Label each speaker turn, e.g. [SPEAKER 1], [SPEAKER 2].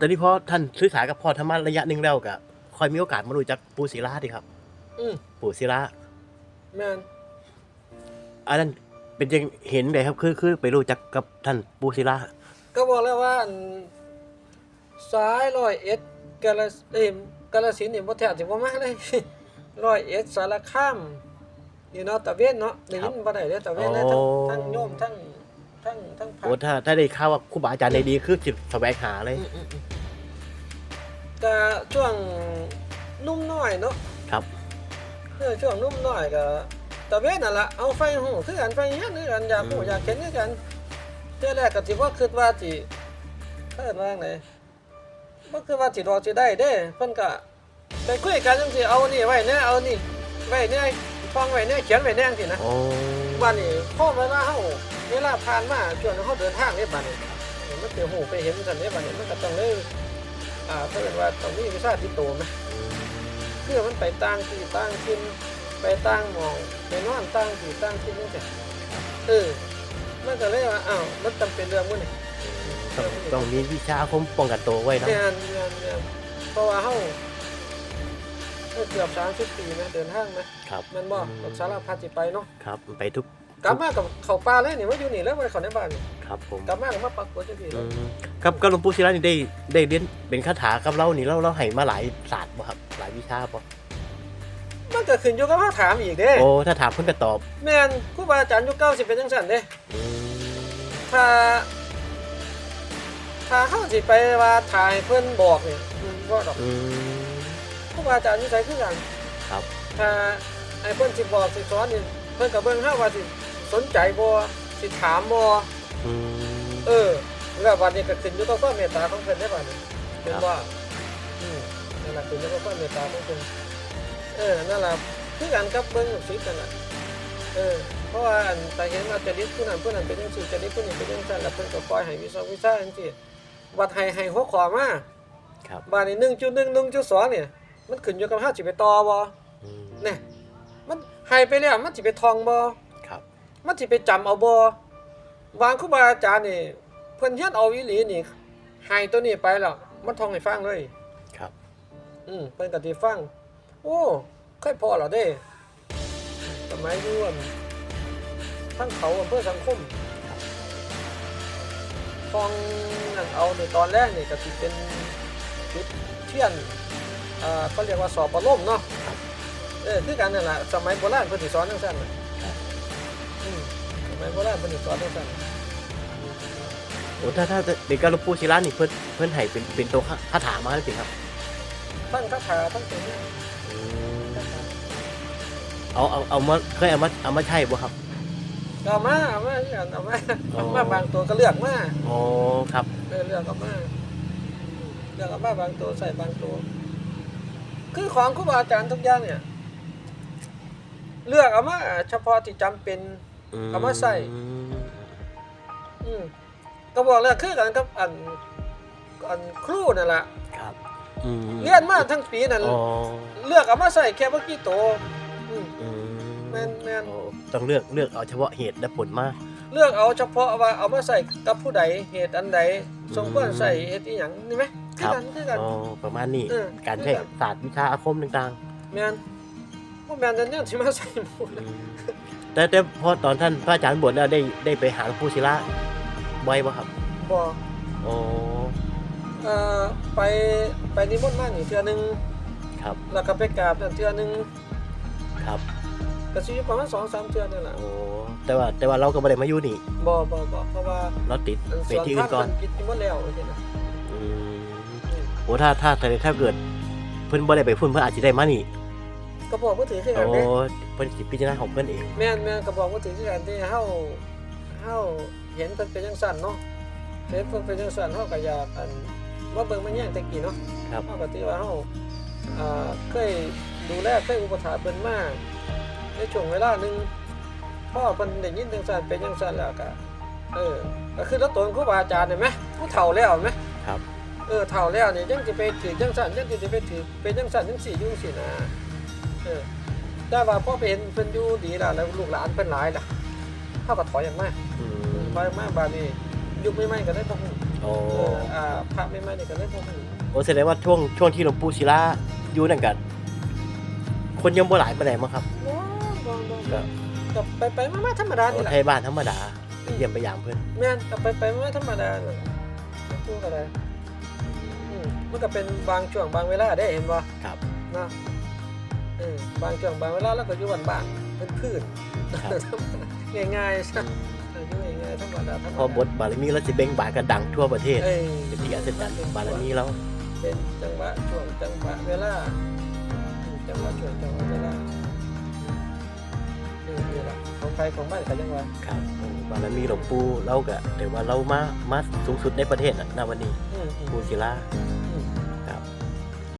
[SPEAKER 1] ตอนนี้พอท่านซื้อขายกับพ่อธรรมะระยะหนึ่งแล้วก็ค่อยมีโอกาสมารู้จักปู่ศิลาดีครับ
[SPEAKER 2] อืม
[SPEAKER 1] ปู่ศิลา
[SPEAKER 2] แม่น
[SPEAKER 1] อันนั้นเป็นยังเห็นเลยครับคือคือไปรู้จักกับท่านปู่ศิลา
[SPEAKER 2] ก็บอกแล้วว่าอันสายร้อยเอ็ดกาลสเอ้ยกาลสินธุ์นี่บ่แทบสิบ่มาเลย ร้อยเอ็ดสารคามนี่เนาะตะเวนเนาะได้ยินบ่ได้เด้อตะเวนเด้อทั้งทั้งโยมทั้ง ทั้งทั้งพระ
[SPEAKER 1] โอ้ถ้าถ้าได้ข่าวว่าครูบาอาจารย์ในดีคือจิตแสวงหาเลย
[SPEAKER 2] อืมอืมอืมก็ช่วงนุ่มน้อยเนาะ
[SPEAKER 1] ครับ
[SPEAKER 2] เออช่วงนุ่มน้อยก็ตะเวนนั่นล่ะเอาไฟหูคือกันไฟเฮียนคือกันอยากหู
[SPEAKER 1] อืม
[SPEAKER 2] อยากเห็นคือกันเทื่อแรกก็สิบ่คิดว่าสิเอิ้นว่าจังไดบ่คือว่าสิรอสิได้เด้เพิ่นก็ไปคุยกันจังซี่เอานี่ไว้แน่เอานี่ไว้แน่ฟังไว้แน่เขียนไว้แน่จังซี่นะ
[SPEAKER 1] โอ้
[SPEAKER 2] บัดนี้พอเวลาเฮา เวลาผ่านมาช่วงเฮาเดินทางนี่บัดนี้มันสิหูไปเห็นซั่นนี่บัดนี้มันก็ต้องเลยอ่าเพิ่นว่าต้องมีวิชาติดตัวไหมเพื่อมันไปต่างที่ต่างกินไปต่างหมองไปนอนต่างที่ต่างกินนี่แต่เออมันก็เลยว่าอ้าวมันจำเป็นเรื่องมื้อนี่
[SPEAKER 1] ต้องต้องมีวิชาอาคมป้องกันตัวไว้เนาะ
[SPEAKER 2] งานงานงานเพราะว่าเฮาเฮาเกือบ30ปีนะเดินทางนะครับแมันบ่รถสารพัดสิไปเนาะ
[SPEAKER 1] ครับ ไปทุก
[SPEAKER 2] กลับมากับเข้าป่าเลยนี่ว่าอยู่นี่แล้วบ่ได้เข้าในบ้านนี่
[SPEAKER 1] ครับผม
[SPEAKER 2] กลับมาก็มาปักกฏจังซี่
[SPEAKER 1] อืมครับกับหลวงปู่ศิลานี่ได้ได้เรียนเป็นคาถากับเรานี่เราเราให้มาหลายศาสตร์บ่ครับหลายวิชาบ่
[SPEAKER 2] มันก็ขึ้นอยู่กับเฮาถามอีกเด้
[SPEAKER 1] โอ้ถ้าถามเพิ่นก็ตอบ
[SPEAKER 2] แม่นครูบาอาจารย์ยุคเก่าสิเป็นจังซั่นเด้
[SPEAKER 1] อืม
[SPEAKER 2] ถ้าถ้าเฮาสิไปว่าถ่ายเพิ่นบอกนี่มันบ่ดอก
[SPEAKER 1] อืม
[SPEAKER 2] ครูบาอาจารย์นิสัยคือกัน
[SPEAKER 1] ครับ
[SPEAKER 2] ถ้าไอ้เพิ่นสิบอกสิสอนนี่เพิ่นก็เบิ่งเฮาว่าสิ สนใจบ่สิถามบ่
[SPEAKER 1] อืม
[SPEAKER 2] เออแล้ววันนี้ก็ขึ้นอยู่กับความเมตตาของเพิ่นได้อบัดนี้เป็นว่าอืมนั่นล่ะขึ้นอยู่กับความเมตตาของเพิ่นเออนั่นล่ะคือกันกับเบิ่งลูกศิษย์กันน่ะเออเพราะว่าอันแต่เห็นว่าจริตผู้นั้นผู้นั้นเป็นจังซี่จริตผู้นี้เป็นจังซั่นแล้วเพิ่นก็ปล่อยให้วิชาวิชาจังซี่วัดให้ให้หัวข้อมา
[SPEAKER 1] ครับ
[SPEAKER 2] บาดนี้1.1 1.2เนี่ยมันขึ้นอยู่กับเฮาสิไปต่อบ่
[SPEAKER 1] อืม
[SPEAKER 2] เนี่ยมันให้ไปแล้วมันสิไปท่องบ่
[SPEAKER 1] ครับ
[SPEAKER 2] มันสิไปจำเอาบ่บางครูบาอาจารย์นี่เพิ่นเฮียนเอาอีหลีนี่ให้ตัวนี้ไปแล้วมันท่องให้ฟังเลย
[SPEAKER 1] ครับ
[SPEAKER 2] อืมเพิ่นก็สิฟัง โอ้เคยพอแล้วเด้สมัยอยู่อั่นทั้งเขาอำเภอสังคมท่องนั่นเอาในตอนแรกนี่ก็สิเป็นจุดเทียนอ่าเขาเรียกว่าสอบประโลมเนาะเออคือกันนั่นแหละสมัยโบราณเพิ่นสิสอนจังซั่นน่ะอื มสมัยโบราณเพิ่นสิสอนจังซั่น
[SPEAKER 1] โอ้ถ้าถ้าเด็กกับหลวงปู่ศิลานี่เพิ่นเพิ่นให้เป็นเป็นตัวคาถามาจริงครับ
[SPEAKER 2] ทั้งคาถาทั้งตัวนี้
[SPEAKER 1] อืมเอาเอาเอามาเคยเอามาเอามาใช้บ่ครับ
[SPEAKER 2] ก็เอามาเอามาคือกันเอามา
[SPEAKER 1] อ๋อ
[SPEAKER 2] เอามาบางตัวก็เลือกมา
[SPEAKER 1] อ๋อครับ
[SPEAKER 2] เออเลือกเอามาเลือกเอามาบางตัวใส่บางตัว คือของครูบาอาจารย์ทุกอย่างเนี่ย เลือกเอามาเฉพาะที่จำเป็น เอามาใส่ อืมก็บอกแล้วคือกันกับอันอันครูนั่นแหละ
[SPEAKER 1] ครับอืม
[SPEAKER 2] เรียนมาทั้งปีนั่น
[SPEAKER 1] อ๋อ
[SPEAKER 2] เลือกเอามาใส่แค่บ่กี่ตัวอืม
[SPEAKER 1] อืม
[SPEAKER 2] แม่นแม่น
[SPEAKER 1] โอ้ต้องเลือกเลือกเอาเฉพาะเหตุและผลมา
[SPEAKER 2] เลือกเอาเฉพาะว่าเอามาใส่กับผู้ใดเหตุอันใดสมควรใส่เหตุอีหยังนี่ไหมคือกันคือกัน
[SPEAKER 1] อ๋อประมาณนี้
[SPEAKER 2] เออ
[SPEAKER 1] การใช้
[SPEAKER 2] คือกัน
[SPEAKER 1] ศาสตร์วิชาอาคมต่าง
[SPEAKER 2] แม่น บ่แม่นจะเนี่ยสิมาใส่หมด
[SPEAKER 1] ๆอืมแต่แต่พอตอนท่านพระอาจารย์บวชแล้วได้ได้ไปหาหลวงปู่ศิลาบ่อยบ่ครับ
[SPEAKER 2] บ่
[SPEAKER 1] อ๋อ
[SPEAKER 2] เอ่อไปไปนิมนต์มานี่เทื่อหนึง
[SPEAKER 1] ครับ
[SPEAKER 2] แล้วก็ไปกราบนั่นเทื่อหนึง
[SPEAKER 1] ครับ
[SPEAKER 2] ก็สิอยู่ประมาณ2-3เทื่อนี่แหละ
[SPEAKER 1] โอ้แต่ว่าแต่ว่าเราก็ไม่ได้มาอยู่นี่
[SPEAKER 2] บ่บ่บ่เพราะว่า
[SPEAKER 1] เราติด
[SPEAKER 2] อัน
[SPEAKER 1] ไป
[SPEAKER 2] ส่วน
[SPEAKER 1] ที่
[SPEAKER 2] ท่า
[SPEAKER 1] อื่
[SPEAKER 2] น
[SPEAKER 1] นก่อน
[SPEAKER 2] เพิ่นกินหมดแล้วจังซี่นะ
[SPEAKER 1] อืมโอ้ถ้าถ้าถ้าถ้าเกิดเพิ่นบ่ได้ไปพุ่นเพิ่นอาจจะได้มานี่
[SPEAKER 2] ก็บอกว่าถือคือกัน
[SPEAKER 1] โอ้
[SPEAKER 2] เด้
[SPEAKER 1] เพิ่นสิพิจารณาของเพิ่นเอง
[SPEAKER 2] แม่นแม่นก็บอกว่าถือคือกันที่เฮาเฮาเห็นเพิ่นเป็นจังซั่นเนาะเห็นเพิ่นเป็นจังซั่นเฮาก็อยากอันมาเบิ่งมาแย่งแต่กี้เนาะ
[SPEAKER 1] ครับ
[SPEAKER 2] เฮาก็ถือว่าเฮาอ่าเคยดูแลเคยอุปถัมภ์เพิ่นมาในช่วงเวลาหนึงพ่อเพิ่นได้ยินจังซั่นเป็นจังซั่นแล้วก็เออก็คือแล้วตนครูบาอาจารย์เห็นไหมผู้เฒ่าแล้วเห็นไหม
[SPEAKER 1] ครับ
[SPEAKER 2] เออเฒ่าแล้วนี่ยังสิไปถือจังซั่นยังสิไปถือเป็นจังซั่นจังซี่อยู่จังซี่นะ เออแต่ว่าพอไปเห็นเพิ่นอยู่ดีแล้วแล้วลูกหลานเพิ่นหลายล่ะเฮาก็ถอยออกมา
[SPEAKER 1] อืม
[SPEAKER 2] ถอยออกมาบาดนี้ยุคใหม่ๆก็ได้บ่ฮู้
[SPEAKER 1] โอ้
[SPEAKER 2] เอออ่าพระไม่ไม่เนี่ยก็เลยบ่ฮู้
[SPEAKER 1] โอ้แสดงว่าช่วงช่วงที่หลวงปู่ศิลาอยู่นั่นกันคนยังบ่หลายปานใดมั้งครับ
[SPEAKER 2] บ่บ่บ่
[SPEAKER 1] ก็
[SPEAKER 2] ก็ไปไปมามาธรรมดานี่แหละ
[SPEAKER 1] ไทยบ้านธรรมดาไปเยี่ยมไปยามเพิ่น
[SPEAKER 2] แม่นก็ไปไปมาธรรมดาเลยพูดก็ได้อืมมันก็เป็นบางช่วงบางเวลาได้เห็นบ่
[SPEAKER 1] ครับ
[SPEAKER 2] เนาะเออบางช่วงบางเวลาแล้วก็อยู่บ้านบ้านๆเป็นพื้น
[SPEAKER 1] ครับ
[SPEAKER 2] ง่ายๆซะเอออยู่ง่ายๆธรรมดาธรรมดา
[SPEAKER 1] พอบทบารมีแล้วสิเบ่งบานกันดังทั่วประเทศ
[SPEAKER 2] เอ้ย
[SPEAKER 1] เป็นที่อัศจรรย์บารมีแล้ว
[SPEAKER 2] เป็นจังหวะช่วงจังหวะเวลาอืมจังหวะช่วงจังหวะเวลานี่นี่ล่ะของใครของบ้านก็ยังว่า
[SPEAKER 1] ครับโอ้บารมีหลวงปู่เราก็แต่ว่าเรามามาสูงสุดในประเทศน่ะณวันนี้
[SPEAKER 2] อืมอืม
[SPEAKER 1] ปู่ศิลา
[SPEAKER 2] อืม